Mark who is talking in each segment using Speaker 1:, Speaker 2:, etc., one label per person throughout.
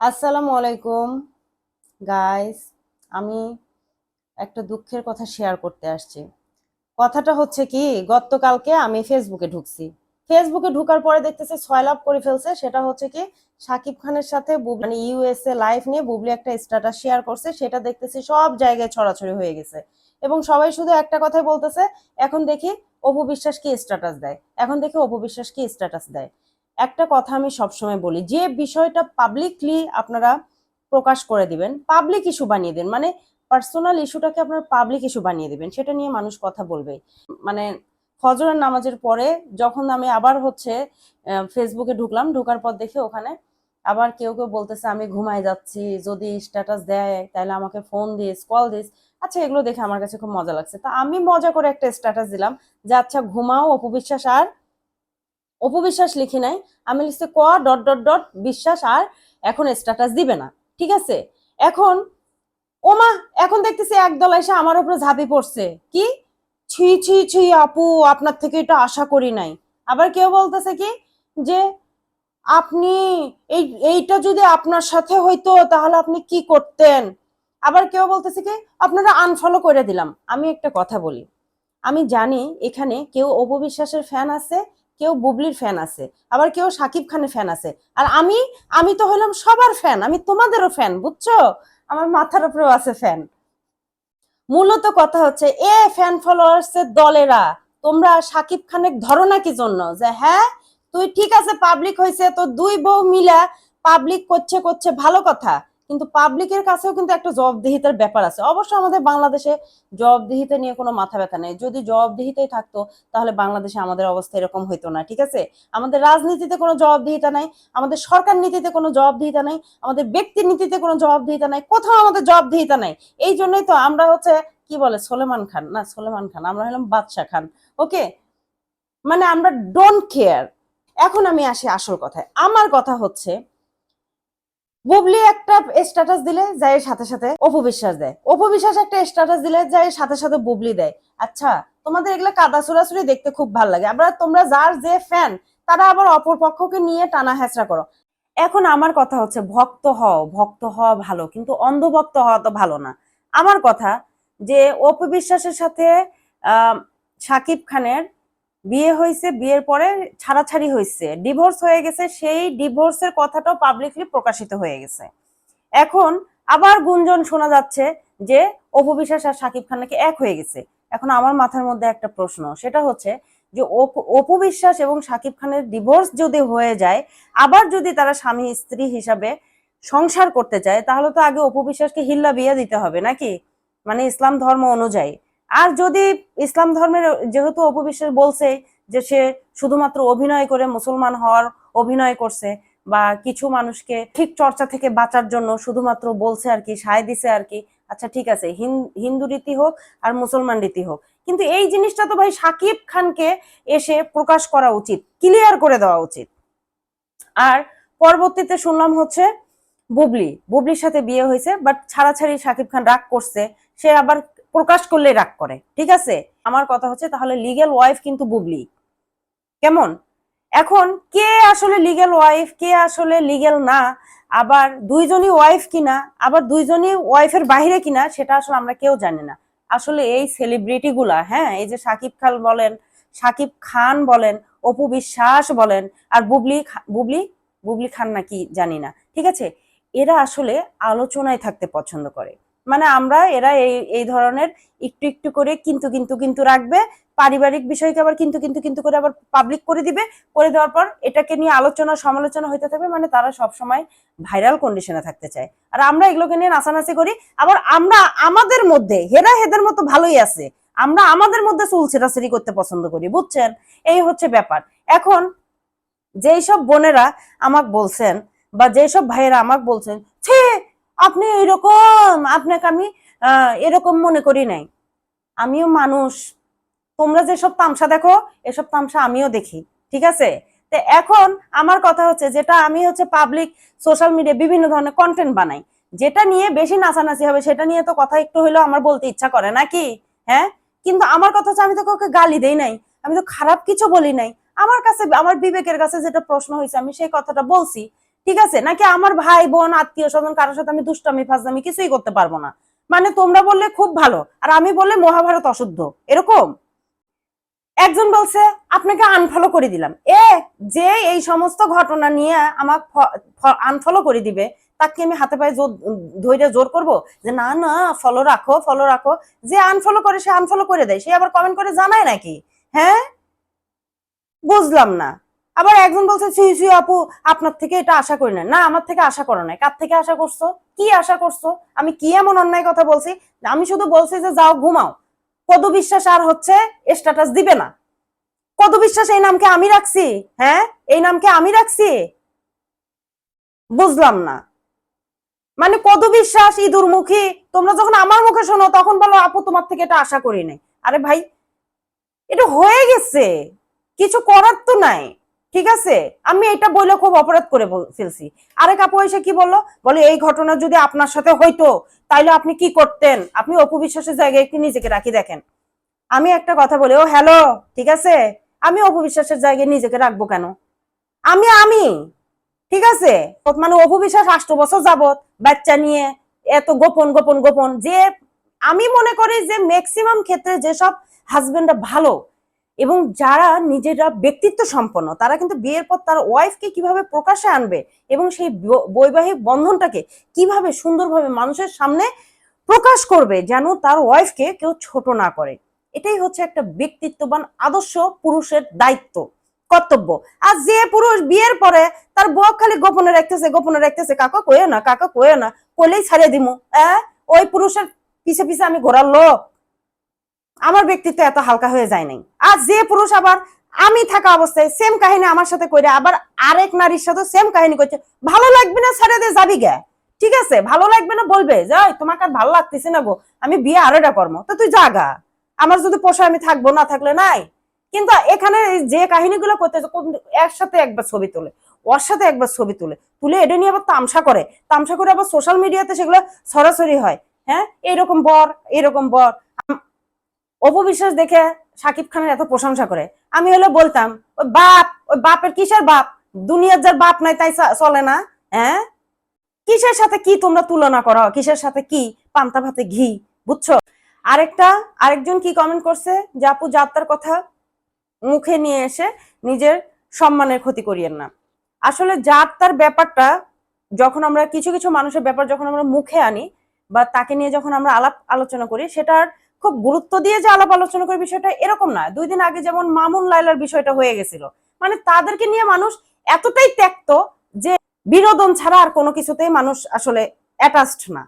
Speaker 1: আসসালামু আলাইকুম। গাইস আমি একটা দুঃখের কথা শেয়ার করতে আসছি। কথাটা হচ্ছে কি, গতকালকে আমি ফেসবুকে ঢুকছি। ফেসবুকে ঢুকার পরে দেখতেছে ছয় লাভ করে ফেলছে। সেটা হচ্ছে কি, সাকিব খানের সাথে মানে ইউএসএ লাইভ নিয়ে বুবলি একটা স্ট্যাটাস শেয়ার করছে। সেটা দেখতেছি সব জায়গায় ছড়াছড়ি হয়ে গেছে। এবং সবাই শুধু একটা কথাই বলতেছে, এখন দেখি অপু বিশ্বাস কি স্ট্যাটাস দেয়? এখন দেখি অপু বিশ্বাস কি স্ট্যাটাস দেয়? একটা কথা আমি সবসময় বলি, যে বিষয়টা পাবলিকলি আপনারা প্রকাশ করে দিবেন পাবলিক ইস্যু বানিয়ে দেন মানে পার্সোনাল ইস্যুটাকে আপনার পাবলিক ইস্যু বানিয়ে দিবেন, সেটা নিয়ে মানুষ কথা বলবে। মানে ফজরের নামাজের পরে যখন আমি আবার হচ্ছে ফেসবুকে ঢুকলাম, ঢোকার পর দেখে ওখানে আবার কেউ কেউ বলতেছে, আমি ঘুমায় যাচ্ছি, যদি স্ট্যাটাস দেয়, তাহলে আমাকে ফোন দিস কল দিস। আচ্ছা এগুলো দেখে আমার কাছে খুব মজা লাগছে। তা আমি মজা করে একটা স্ট্যাটাস দিলাম যে আচ্ছা ঘুমাও, অপবিশ্বাস আর অপবিশ্বাস লিখি নাই আমি লিখছি ক ডট ডট ডট বিশ্বাস আর এখন স্ট্যাটাস দিবে না। ঠিক আছে? এখন, ওমা, এখন দেখতেছি একদল এসে আমার উপরে ঝাঁপি পড়ছে। কি? ছি ছি ছি আপু, আপনার থেকে এটা আশা করি নাই। আবার কেউ বলতেছে কি? যে, আপনি এই, এইটা যদি আপনার সাথে হইতো, তাহলে আপনি কি করতেন? আবার কেউ বলতেছে কি? আপনারা আনফলো করে দিলাম। আমি একটা কথা বলি। আমি জানি এখানে কেউ অপবিশ্বাসের ফ্যান আছে কেউ বুবলির ফ্যান আছে, আবার কেউ সাকিব খানের ফ্যান আছে। আর আমি আমি তো হলাম সবার ফ্যান আমি তোমাদেরও ফ্যান বুঝছ? আমার মাথার উপরেও আছে ফ্যান মূলত কথা হচ্ছে, এ ফ্যান ফলোয়ার্স এর দলেরা, তোমরা সাকিব খানের ধরো না কি জন্য? যে হ্যাঁ তুই ঠিক আছে পাবলিক হয়েছে তো দুই বউ মিলা পাবলিক করছে করছে, ভালো কথা। কিন্তু পাবলিকের কাছেও কিন্তু একটা জবাবদিহিতার ব্যাপার আছে। অবশ্য আমাদের বাংলাদেশে জবাবদিহিতা নিয়ে কোনো মাথা ব্যথা নেই। যদি জবাবদিহিতাই থাকতো, তাহলে বাংলাদেশে আমাদের অবস্থা এরকম হইতো না, ঠিক আছে? আমাদের রাজনীতিতে কোনো জবাবদিহিতা নাই, আমাদের সরকার নীতিতে কোনো জবাবদিহিতা নাই, আমাদের ব্যক্তির নীতিতে কোনো জবাবদিহিতা নাই, কোথাও আমাদের জবাবদিহিতা নাই। এই জন্যই তো আমরা হচ্ছে, কি বলে, সোলেমান খান, না, সোলেমান খান, আমরা হলাম বাদশা খান, ওকে? মানে আমরা ডোন্ট কেয়ার এখন আমি আসি আসল কথায়। আমার কথা হচ্ছে বুবলি একটা স্ট্যাটাস দিলে যাই সাথে সাথে অপবিশ্বাস দেয়। অপবিশ্বাস একটা স্ট্যাটাস দিলে যাই সাথে সাথে বুবলি দেয়। আচ্ছা তোমাদের এগুলা কাদা সুরাসুরি দেখতে খুব ভালো লাগে। আবার তোমরা যার যে ফ্যান তারা আবার অপর পক্ষকে নিয়ে টানা হেঁচড়া করো। এখন আমার কথা হচ্ছে, ভক্ত হও, ভক্ত হওয়া ভালো, কিন্তু অন্ধভক্ত হওয়া তো ভালো না। আমার কথা যে অপবিশ্বাসের সাথে, আহ, সাকিব খানের বিয়ে হয়েছে, বিয়ের পরে ছাড়াছাড়ি হয়েছে। ডিভোর্স হয়ে গেছে, সেই ডিভোর্সের কথাটাও পাবলিকলি প্রকাশিত হয়ে গেছে। এখন আবার গুঞ্জন শোনা যাচ্ছে যে অপবিশ্বাস আর সাকিব খান নাকি এক হয়ে গেছে। এখন আমার মাথার মধ্যে একটা প্রশ্ন, সেটা হচ্ছে যে অপু- অপবিশ্বাস এবং সাকিব খানের ডিভোর্স যদি হয়ে যায়, আবার যদি তারা স্বামী স্ত্রী হিসাবে সংসার করতে চায়, তাহলে তো আগে অপবিশ্বাসকে হিল্লা বিয়ে দিতে হবে, নাকি? মানে ইসলাম ধর্ম অনুযায়ী। আর যদি ইসলাম ধর্মের যেহেতু অপবিশ্বাস বলছে যে সে শুধুমাত্র অভিনয় করে মুসলমান হওয়ার অভিনয় করছে বা কিছু মানুষকে ঠিক চর্চা থেকে বাঁচার জন্য শুধুমাত্র বলছে আর কি, সায় দিছে আর কি আচ্ছা ঠিক আছে, হিন- হিন্দু রীতি হোক আর মুসলমান রীতি হোক। কিন্তু এই জিনিসটা তো ভাই সাকিব খানকে এসে প্রকাশ করা উচিত ক্লিয়ার করে দেওয়া উচিত। আর পরবর্তীতে শুনলাম হচ্ছে বুবলি, বুবলির সাথে বিয়ে হয়েছে বাট ছাড়াছাড়ি সাকিব খান রাগ করছে, সে আবার প্রকাশ করলে রাগ করে, ঠিক আছে? আমার কথা হচ্ছে তাহলে লিগেল ওয়াইফ কিন্তু বুবলি। কেমন? এখন কে আসলে লিগেল ওয়াইফ কে আসলে লিগেল না, আবার দুইজনই ওয়াইফ কিনা, আবার দুইজনই ওয়াইফের বাইরে কিনা, সেটা আসলে আমরা কেউ জানি না। আসলে এই সেলিব্রিটি গুলা হ্যাঁ এই যে সাকিব খান বলেন, সাকিব খান বলেন, অপু বিশ্বাস বলেন, আর বুবলি বুবলি? বুবলি খান নাকি জানি না, ঠিক আছে? এরা আসলে আলোচনায় থাকতে পছন্দ করে। মানে আমরা এরা এই এই ধরনের একটু একটু করে কিন্তু কিন্তু কিন্তু রাখবে। পারিবারিক বিষয়কে আবার কিন্তু কিন্তু কিন্তু করে আবার পাবলিক করে দিবে। করে দেওয়ার পর এটাকে নিয়ে আলোচনা, সমালোচনা হইতে থাকবে মানে তারা সব সময় ভাইরাল কন্ডিশনে থাকতে চায়। আর আমরা এগুলোকে নিয়ে নাচানাচি করি। আবার আমরা আমাদের মধ্যে, হেরা হেদের মতো ভালোই আছে। আমরা আমাদের মধ্যে চুল ছেঁড়াছেড়ি করতে পছন্দ করি, বুঝছেন? এই হচ্ছে ব্যাপার। এখন যেই সব বোনেরা আমাকে বলছেন বা যেই সব ভাইয়েরা আমাকে বলছেন আপনি এরকম আপনাকে আমি এরকম মনে করি নাই। আমিও মানুষ। তোমরা যেসব তামসা দেখো, এসব তামসা আমিও দেখি, ঠিক আছে? তো এখন আমার কথা হচ্ছে যেটা আমি হচ্ছে পাবলিক সোশ্যাল মিডিয়া বিভিন্ন ধরনের কন্টেন্ট বানাই। যেটা নিয়ে বেশি নাচানাচি হবে, সেটা নিয়ে তো কথা একটু হইলেও আমার বলতে ইচ্ছা করে, নাকি? হ্যাঁ? কিন্তু আমার কথা হচ্ছে আমি তো কাউকে গালি দেই নাই, আমি তো খারাপ কিছু বলি নাই। আমার কাছে, আমার বিবেকের কাছে যেটা প্রশ্ন হয়েছে, আমি সেই কথাটা বলছি। ঠিক আছে? নাকি আমার ভাই, বোন, আত্মীয় স্বজন কারোর সাথে আমি দুষ্টামি, ফাজলামি কিছুই করতে পারব না? মানে তোমরা বললে খুব ভালো, আর আমি বললে মহাভারত অশুদ্ধ। এরকম? একজন বলছে, আপনাকে আনফলো করে দিলাম। এ যে এই সমস্ত ঘটনা নিয়ে আমাকে আনফলো করে দিবে, তাকে আমি হাতে পায়ে জোর, ধৈর্য জোর করব? যে না না ফলো রাখো ফলো রাখো। যে আনফলো করে, সে আনফলো করে দেয়। সে আবার কমেন্ট করে জানায় নাকি? হ্যাঁ? বুঝলাম না। আবার একজন বলছে সুই সুই আপু, আপনার থেকে এটা আশা করি না না, আমার থেকে আশা করো না কার থেকে আশা করছ? কি আশা করছ? আমি কি এমন অন্যায় কথা বলছি? আমি শুধু বলছি যে যাও ঘুমাও। কত বিশ্বাস আর হচ্ছে স্ট্যাটাস দিবে না। কত বিশ্বাস এই নামকে আমি রাখছি? হ্যাঁ? এই নামকে আমি রাখছি? বুঝলাম না। মানে কত বিশ্বাস ইঁদুর মুখী, তোমরা যখন আমার মুখে শোনো, তখন বলো, আপু, তোমার থেকে এটা আশা করি নাই। আরে ভাই, এটা হয়ে গেছে। কিছু করার তো নাই। ঠিক আছে? আমি এটা বলে খুব অপরাধ করে ফেলছি। আরেক আপু এসে কি বলল? বলে, এই ঘটনা যদি আপনার সাথে হইতো, তাইলে আপনি কি করতেন? আপনি অপু বিশ্বাসের জায়গায় একটু নিজেকে রাখি দেখেন। আমি একটা কথা বলি, ও, হ্যালো, ঠিক আছে? আমি অপু বিশ্বাসের জায়গায় নিজেকে রাখব কেন? আমি আমি, ঠিক আছে? মানে অপু বিশ্বাস আষ্ট বছর যাবত বাচ্চা নিয়ে এত গোপন গোপন গোপন, যে আমি মনে করি যে ম্যাক্সিমাম ক্ষেত্রে যেসব হাজবেন্ডরা ভালো এবং যারা নিজেরা ব্যক্তিত্ব সম্পন্ন, তারা কিন্তু বিয়ের পর তার ওয়াইফকে কীভাবে প্রকাশে আনবে এবং সেই বৈবাহিক বন্ধনটাকে কীভাবে সুন্দরভাবে মানুষের সামনে প্রকাশ করবে যেন তার ওয়াইফকে কেউ ছোট না করে। এটাই হচ্ছে একটা ব্যক্তিত্ববান আদর্শ পুরুষের দায়িত্ব, কর্তব্য। আর যে পুরুষ বিয়ের পরে তার বউ খালি গোপনে রাখতেছে গোপনে রাখতেছে, কাকা কয়ে না, কাকা কয়ে না, কইলেই ছাড়িয়ে দিমু। হ্যাঁ ওই পুরুষের পিছে পিছে আমি ঘোরার লোক। আমার ব্যক্তিত্ব এত হালকা হয়ে যায় নাই। আর যে পুরুষ আবার আমি থাকা অবস্থায় সেম কাহিনী আমার সাথে কইরা আবার আরেক নারীর সাথে সেম কাহিনী করছে ভালো লাগবে না ছেড়ে দিয়ে যাবি গে? ঠিক আছে ভালো লাগবে না বলবে? যে "ওই, তোমাকে আর ভালো লাগতেছে না গো আমি বিয়ে আরও এটা কর্ম তো তুই জাগা আমার যদি পোষায় আমি থাকব না থাকলে নাই। কিন্তু এখানে যে কাহিনীগুলো করতেছে কোন- এর একবার ছবি তোলে ওর সাথে একবার ছবি তুলে তুলে এটা নিয়ে আবার তামসা করে তামসা করে আবার সোশ্যাল মিডিয়াতে সেগুলো সরাসরি হয়। হ্যাঁ? এরকম বর এরকম বর অপবিশ্বাস দেখে সাকিব খানের এত প্রশংসা করে। আমি হলে বলতাম, ওই বাপ, ওই বাপের কিসের বাপ? দুনিয়ার যার বাপ নাই তাই চলে না? হ্যাঁ? কিসের সাথে কি তোমরা তুলনা করো? কিসের সাথে কি? পান্তা ভাতে ঘি, বুঝছ? আরেকটা, আরেকজন কি কমেন্ট করছে? যে আপু, যাত্রার কথা মুখে নিয়ে এসে নিজের সম্মানের ক্ষতি করিয়েন না। আসলে যাত্রার ব্যাপারটা যখন আমরা, কিছু কিছু মানুষের ব্যাপার যখন আমরা মুখে আনি বা তাকে নিয়ে যখন আমরা আলাপ আলোচনা করি, সেটার খুব গুরুত্ব দিয়ে যে আলাপ আলোচনা করি বিষয়টা এরকম না। দুই দিন আগে যেমন মামুন লাইলার বিষয়টা হয়ে গেছিল। মানে তাদেরকে নিয়ে মানুষ এতটাই ত্যক্ত যে বিনোদন ছাড়া আর কোনো কিছুতেই মানুষ আসলে অ্যাটাচড না।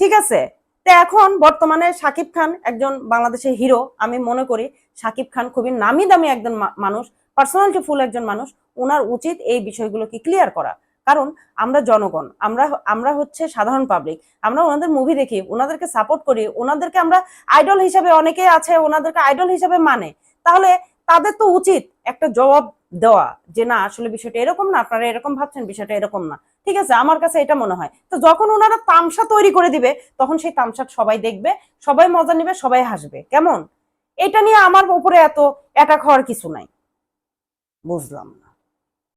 Speaker 1: ঠিক আছে? তো এখন বর্তমানে সাকিব খান একজন বাংলাদেশের হিরো, আমি মনে করি। সাকিব খান খুবই নামি দামি একজন মানুষ পার্সোনালিটি ফুল একজন মানুষ। ওনার উচিত এই বিষয়গুলোকে ক্লিয়ার করা। কারণ আমরা জনগণ, আমরা আমরা হচ্ছে সাধারণ পাবলিক আমরা ওনাদের মুভি দেখি, ওনাদেরকে সাপোর্ট করি, ওনাদেরকে আমরা আইডল হিসাবে অনেকে আছে, ওনাদেরকে আইডল হিসাবে মানে। তাহলে তাদের তো উচিত একটা জবাব দেওয়া যে না, আসলে বিষয়টা এরকম না, আপনারা এরকম ভাবছেন, বিষয়টা এরকম না। ঠিক আছে, আমার কাছে এটা মনে হয়। তো যখন ওনারা তামসা তৈরি করে দিবে, তখন সেই তামসা সবাই দেখবে, সবাই মজা নেবে, সবাই হাসবে। কেমন? এটা নিয়ে আমার উপরে এত অ্যাটাক হওয়ার কিছু নাই। বুঝলাম না।